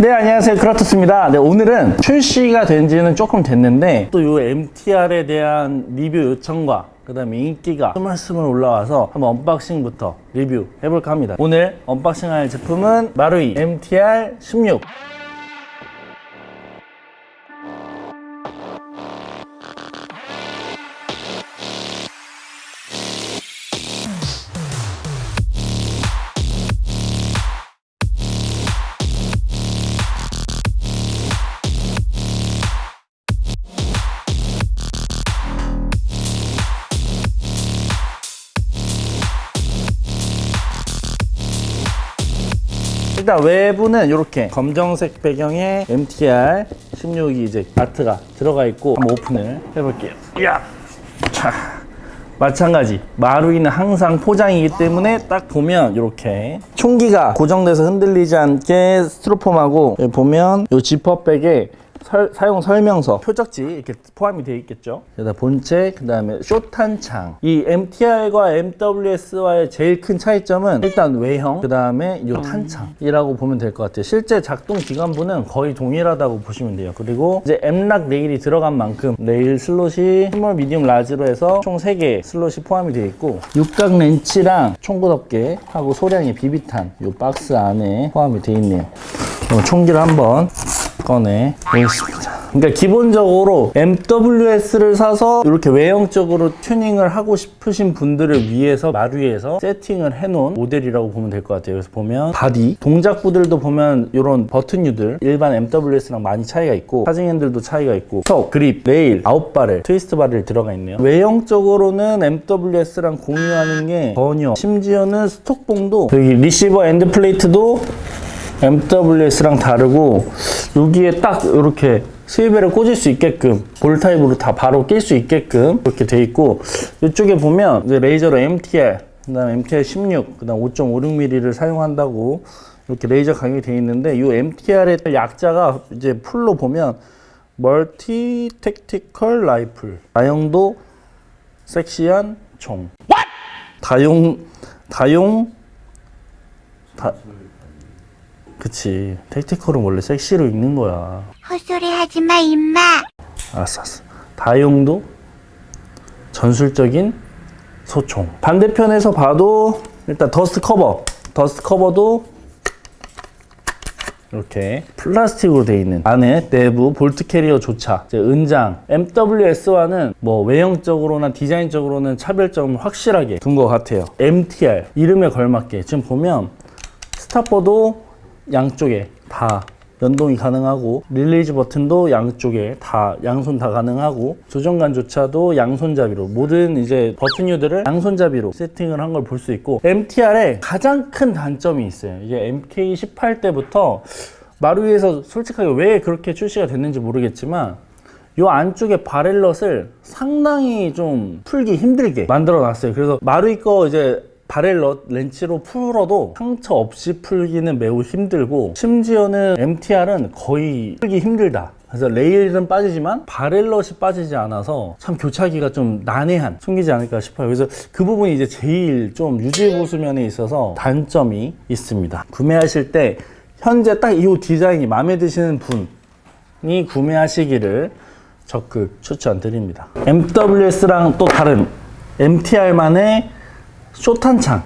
네, 안녕하세요. 크라토스입니다. 네, 오늘은 출시가 된 지는 조금 됐는데, 또 이 MTR에 대한 리뷰 요청과 그 다음에 인기가 스물스물 올라와서 한번 언박싱부터 리뷰 해볼까 합니다. 오늘 언박싱할 제품은 마루이 MTR 16. 일단 외부는 이렇게 검정색 배경에 MTR 16이 이제 아트가 들어가 있고 한번 오픈을 해볼게요. 야, 자, 마찬가지. 마루이는 항상 포장이기 때문에 딱 보면 이렇게 총기가 고정돼서 흔들리지 않게 스티로폼하고 여기 보면 이 지퍼백에 설- 사용 설명서, 표적지 이렇게 포함이 되어 있겠죠. 그다음 본체, 그 다음에 쇼탄창. 이 MTR과 MWS와의 제일 큰 차이점은 일단 외형, 그 다음에 이 탄창이라고 보면 될 것 같아요. 실제 작동 기관부는 거의 동일하다고 보시면 돼요. 그리고 이제 M락 레일이 들어간 만큼 레일 슬롯이 스몰, 미디움, 라지로 해서 총 3개 슬롯이 포함이 되어 있고 육각 렌치랑 총구덮개 하고 소량의 비비탄 이 박스 안에 포함이 되어 있네요. 어, 총기를 한번 꺼내 보겠습니다. 그러니까 기본적으로 MWS를 사서 이렇게 외형적으로 튜닝을 하고 싶으신 분들을 위해서 마루이에서 세팅을 해놓은 모델이라고 보면 될 것 같아요. 그래서 보면 바디, 동작부들도 보면 이런 버튼유들 일반 MWS랑 많이 차이가 있고 사진 핸들도 차이가 있고 턱, 그립, 레일, 아웃바렐, 트위스트 바렐 들어가 있네요. 외형적으로는 MWS랑 공유하는 게 전혀 심지어는 스톡봉도 여기 리시버 엔드 플레이트도 MWS랑 다르고 여기에 딱 이렇게 스위벨을 꽂을 수 있게끔 볼 타입으로 다 바로 낄 수 있게끔 이렇게 돼 있고 이쪽에 보면 이제 레이저로 MTR 그다음 MTR 16 그다음 5.56mm를 사용한다고 이렇게 레이저 강이 돼 있는데 이 MTR의 약자가 이제 풀로 보면 멀티 택티컬 라이플 다용도 섹시한 총 다용 다용 다 그치. 택티컬은 원래 섹시로 읽는 거야. 헛소리 하지 마, 임마. 알았어 알았어. 다용도 전술적인 소총. 반대편에서 봐도 일단 더스트 커버 더스트 커버도 이렇게 플라스틱으로 되어 있는 안에 내부 볼트 캐리어조차 이제 은장. MWS와는 뭐 외형적으로나 디자인적으로는 차별점을 확실하게 둔 것 같아요. MTR 이름에 걸맞게. 지금 보면 스타퍼도 양쪽에 다 연동이 가능하고 릴리즈 버튼도 양쪽에 다 양손 다 가능하고 조정관조차도 양손잡이로 모든 이제 버튼유들을 양손잡이로 세팅을 한 걸 볼 수 있고 MTR의 가장 큰 단점이 있어요. 이게 MK18 때부터 마루이에서 솔직하게 왜 그렇게 출시가 됐는지 모르겠지만 요 안쪽에 바렐럿을 상당히 좀 풀기 힘들게 만들어 놨어요. 그래서 마루이 거 이제 바렐럿 렌치로 풀어도 상처 없이 풀기는 매우 힘들고 심지어는 MTR은 거의 풀기 힘들다. 그래서 레일은 빠지지만 바렐럿이 빠지지 않아서 참 교차하기가 좀 난해한 숨기지 않을까 싶어요. 그래서 그 부분이 이제 제일 좀 유지 보수 면에 있어서 단점이 있습니다. 구매하실 때 현재 딱 이 디자인이 마음에 드시는 분이 구매하시기를 적극 추천드립니다. MWS랑 또 다른 MTR만의 쇼탄창.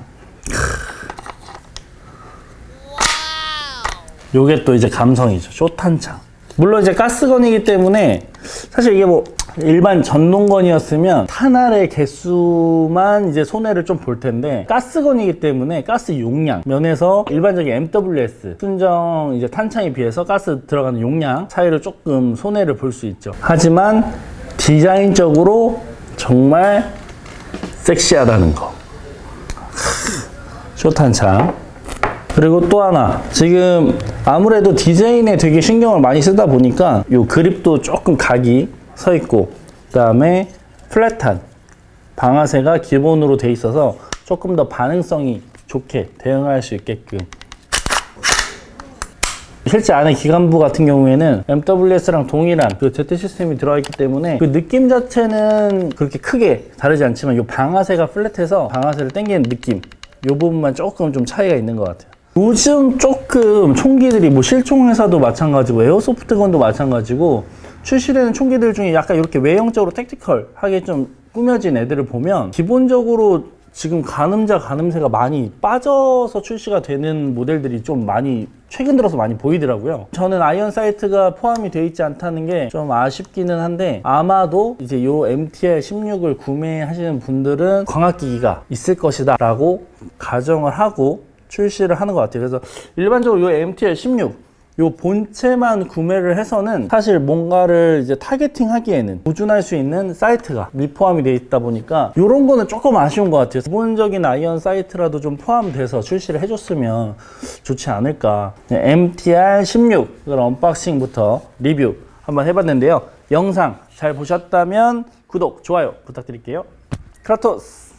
요게 또 이제 감성이죠. 쇼탄창. 물론 이제 가스건이기 때문에 사실 이게 뭐 일반 전동건이었으면 탄알의 개수만 이제 손해를 좀 볼 텐데 가스건이기 때문에 가스 용량 면에서 일반적인 MWS 순정 이제 탄창에 비해서 가스 들어가는 용량 차이를 조금 손해를 볼 수 있죠. 하지만 디자인적으로 정말 섹시하다는 거. 쇼탄창. 그리고 또 하나 지금 아무래도 디자인에 되게 신경을 많이 쓰다 보니까 요 그립도 조금 각이 서 있고 그 다음에 플랫한 방아쇠가 기본으로 돼 있어서 조금 더 반응성이 좋게 대응할 수 있게끔 실제 안에 기관부 같은 경우에는 MWS랑 동일한 그 Z 시스템이 들어가 있기 때문에 그 느낌 자체는 그렇게 크게 다르지 않지만 이 방아쇠가 플랫해서 방아쇠를 당기는 느낌 이 부분만 조금 좀 차이가 있는 것 같아요. 요즘 조금 총기들이 뭐 실총 회사도 마찬가지고 에어소프트건도 마찬가지고 출시되는 총기들 중에 약간 이렇게 외형적으로 택티컬하게 좀 꾸며진 애들을 보면 기본적으로 지금 가늠자 가늠새가 많이 빠져서 출시가 되는 모델들이 좀 많이 최근 들어서 많이 보이더라고요. 저는 아이언 사이트가 포함이 되어 있지 않다는 게 좀 아쉽기는 한데 아마도 이제 요 MTR 16을 구매하시는 분들은 광학기기가 있을 것이다 라고 가정을 하고 출시를 하는 것 같아요. 그래서 일반적으로 요 MTR 16 요 본체만 구매를 해서는 사실 뭔가를 이제 타겟팅 하기에는 보존할 수 있는 사이트가 미포함이 되어 있다 보니까 요런 거는 조금 아쉬운 것 같아요. 기본적인 아이언 사이트라도 좀 포함돼서 출시를 해줬으면 좋지 않을까. 네, MTR 16 그런 언박싱부터 리뷰 한번 해봤는데요. 영상 잘 보셨다면 구독, 좋아요 부탁드릴게요. 크라토스!